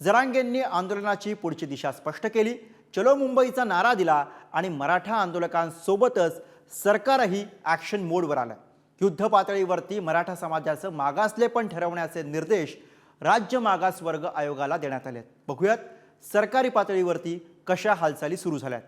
जरांगेंनी आंदोलनाची पुढची दिशा स्पष्ट केली. चलो मुंबईचा नारा दिला आणि मराठा आंदोलकांसोबतच सरकारही ॲक्शन मोडवर आलं. युद्ध पातळीवरती मराठा समाजाचं मागासलेपण ठरवण्याचे निर्देश राज्य मागासवर्ग आयोगाला देण्यात आले आहेत बघूयात सरकारी पातळीवरती कशा हालचाली सुरू झाल्यात.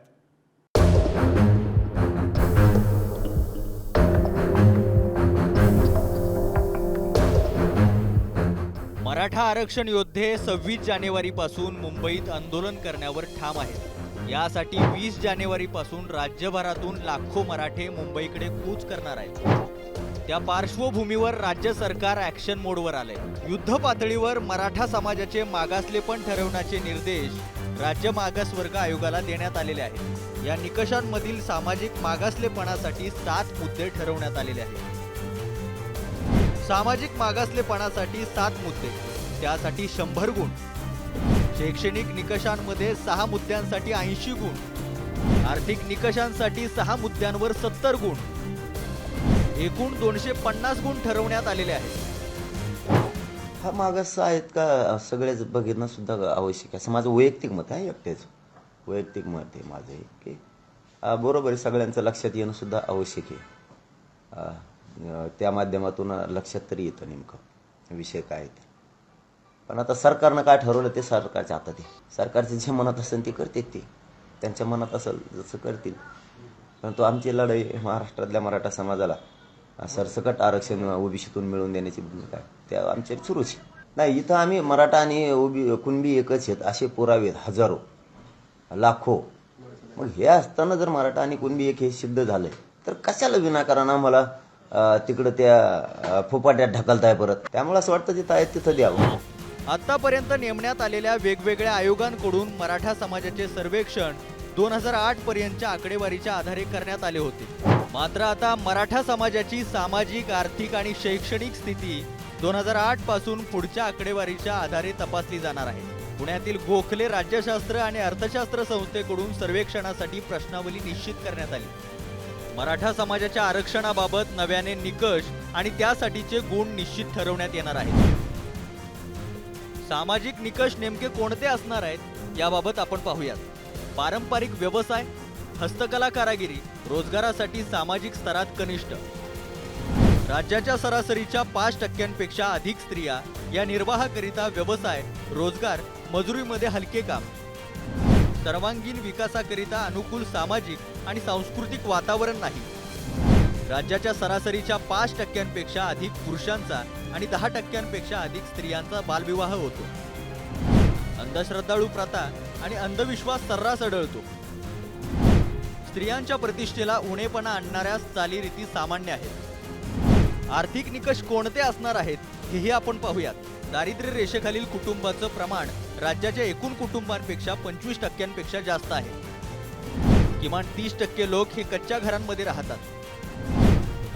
मराठा आरक्षण योद्धे सव्वीस जानेवारीपासून मुंबईत आंदोलन करण्यावर ठाम आहेत. यासाठी वीस जानेवारीपासून राज्यभरातून लाखो मराठे मुंबईकडे कूच करणार आहेत. त्या पार्श्वभूमीवर राज्य सरकार ॲक्शन मोडवर आलंय. युद्ध पातळीवर मराठा समाजाचे मागासलेपण ठरवण्याचे निर्देश राज्य मागासवर्ग आयोगाला देण्यात आलेले आहेत. या निकषांमधील सामाजिक मागासलेपणासाठी सात मुद्दे ठरवण्यात आलेले आहेत. सामाजिक मागासलेपणासाठी सात मुद्दे. त्यासाठी शंभर गुण. शैक्षणिक निकषांमध्ये सहा मुद्द्यांसाठी ऐंशी गुण. आर्थिक निकषांसाठी सहा मुद्द्यांवर सत्तर गुण. एकूण दोनशे पन्नास गुण ठरवण्यात आलेले आहेत. हा मागास आहेत का? सगळेच बघणं सुद्धा आवश्यक आहे. असं माझं वैयक्तिक मत आहे एकटेच. वैयक्तिक मत आहे माझं की बरोबर आहे सगळ्यांचं लक्षात येणं सुद्धा आवश्यक आहे. त्या माध्यमातून लक्षात तरी येतं नेमकं. विषय काय आहे ते. पण आता सरकारनं काय ठरवलं ते सरकारच्या हातात आहे सरकारचे जे मनात असेल ते करतील ते. त्यांच्या मनात असेल जसं करतील. परंतु आमची लढाई महाराष्ट्रातल्या मराठा समाजाला सरसकट आरक्षण ओबीसीतून मिळवून देण्याची भूमिका आहे. त्या आमच्या सुरूच आहे. नाही इथं आम्ही मराठा आणि ओबी कुणबी एकच आहेत असे पुरावे आहेत, हजारो लाखो. मग हे असताना जर मराठा आणि कुणबी एक हे सिद्ध झालंय तर कशाला विनाकारण आम्हाला तिकडं त्या फुपाट्यात ढकलताय परत? त्यामुळे असं वाटतं तिथं आहेत तिथं द्यावं. आतापर्यंत नेमण्यात आलेल्या वेगवेगळ्या आयोगांकडून मराठा समाजाचे सर्वेक्षण दोन हजार आठ पर्यंतच्या आकडेवारीच्या आधारे करण्यात आले होते. मात्र आता मराठा समाजाची सामाजिक आर्थिक आणि शैक्षणिक स्थिती दोन हजार आठपासून पुढच्या आकडेवारीच्या आधारे तपासली जाणार आहे. पुण्यातील गोखले राज्यशास्त्र आणि अर्थशास्त्र संस्थेकडून सर्वेक्षणासाठी प्रश्नावली निश्चित करण्यात आली. मराठा समाजाच्या आरक्षणाबाबत नव्याने निकष आणि त्यासाठीचे गुण निश्चित ठरवण्यात येणार आहेत. सामाजिक निकष नेमके कोणते असणार आहेत याबाबत आपण पाहूयात. पारंपरिक व्यवसाय हस्तकला कारागिरी रोजगारासाठी सामाजिक स्तरात कनिष्ठ. राज्याच्या सरासरीच्या पाच टक्क्यांपेक्षा अधिक स्त्रिया या निर्वाहाकरिता व्यवसाय रोजगार मजुरीमध्ये हलके काम. सर्वांगीण विकासाकरिता अनुकूल सामाजिक आणि सांस्कृतिक वातावरण नाही. राज्याच्या सरासरीच्या पाच टक्क्यांपेक्षा अधिक पुरुषांचा आणि दहा टक्क्यांपेक्षा अधिक स्त्रियांचा बालविवाह होतो. अंधश्रद्धाळू प्रथा आणि अंधविश्वास सर्रास आढळतो. स्त्रियांच्या प्रतिष्ठेला उणेपणा आणणाऱ्या चालीरीती सामान्य आहेत. आर्थिक निकष कोणते असणार आहेत हेही आपण पाहूयात. दारिद्र्य रेषेखालील कुटुंबाचं प्रमाण राज्याच्या एकूण कुटुंबांपेक्षा पंचवीस टक्क्यांपेक्षा जास्त आहे. किमान तीस टक्के लोक हे कच्च्या घरांमध्ये राहतात.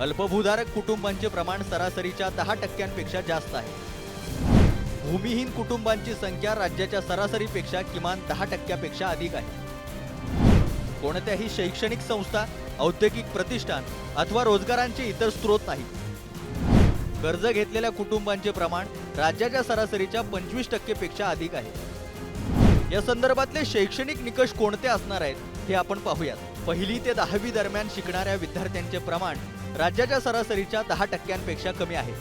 अल्पभूधारक कुटुंबांचे प्रमाण सरासरीच्या दहा टक्क्यांपेक्षा जास्त आहे. भूमिहीन कुटुंबांची संख्या राज्याच्या सरासरीपेक्षा किमान दहा टक्क्यापेक्षा अधिक आहे. कोणत्याही शैक्षणिक संस्था औद्योगिक प्रतिष्ठान अथवा रोजगारांचे इतर स्रोत नाहीत. कर्ज घेतलेल्या कुटुंबांचे प्रमाण राज्याच्या सरासरीच्या पंचवीस टक्केपेक्षा अधिक आहे. या संदर्भातले शैक्षणिक निकष कोणते असणार आहेत हे आपण पाहूयात. पहिली ते दहावी दरम्यान शिकणाऱ्या विद्यार्थ्यांचे प्रमाण राज्याच्या सरासरीच्या दहा टक्क्यांपेक्षा कमी आहे.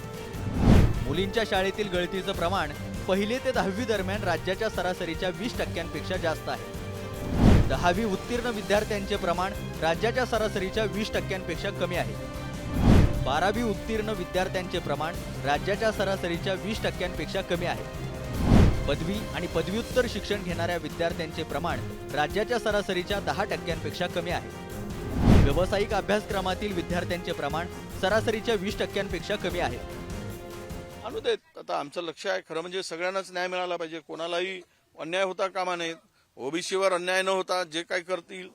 मुलींच्या शाळेतील गळतीचं प्रमाण पहिले ते दहावी दरम्यान राज्याच्या सरासरीच्या वीस टक्क्यांपेक्षा जास्त आहे. दहावी उत्तीर्ण विद्यार्थ्यांचे प्रमाण राज्याच्या सरासरीच्या वीस टक्क्यांपेक्षा कमी आहे. बारावी उत्तीर्ण विद्यार्थ्यांचे प्रमाण राज्याच्या सरासरीच्या वीस टक्क्यांपेक्षा कमी आहे. पदवी आणि पदव्युत्तर शिक्षण घेणाऱ्या विद्यार्थ्यांचे प्रमाण राज्याच्या सरासरीच्या दहा टक्क्यांपेक्षा कमी आहे. व्यावसायिक अभ्यासक्रमातील विद्यार्थ्यांचे प्रमाण सरासरीच्या वीस टक्क्यांपेक्षा कमी आहे. आणू देत. आता आमचं लक्ष आहे खरं म्हणजे सगळ्यांनाच न्याय मिळाला पाहिजे. कोणालाही अन्याय होता कामा नयेत. ओबीसीवर अन्याय न होता जे काही करतील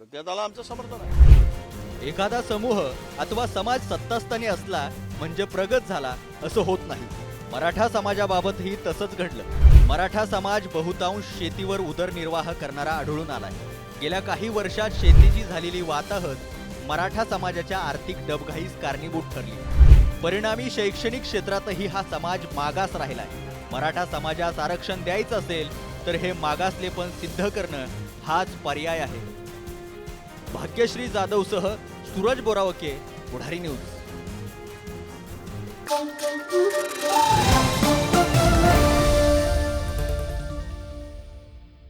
तर त्याला आमचं समर्थन आहे. एखादा समूह अथवा समाज सत्तास्थानी असला म्हणजे प्रगत झाला असं होत नाही. मराठा समाजाबाबतही तसंच घडलं. मराठा समाज बहुतांश शेतीवर उदरनिर्वाह करणारा आढळून आला आहे गेल्या काही वर्षात शेतीची झालेली वाताहत मराठा समाजाच्या आर्थिक डबघाईस कारणीभूत ठरली. परिणामी शैक्षणिक क्षेत्रातही हा समाज मागास राहिलाय. मराठा समाजास आरक्षण द्यायचं असेल तर हे मागासलेपण सिद्ध करणं हाच पर्याय आहे. भाग्यश्री जाधवसह सूरज बोरावके पुढारी न्यूज.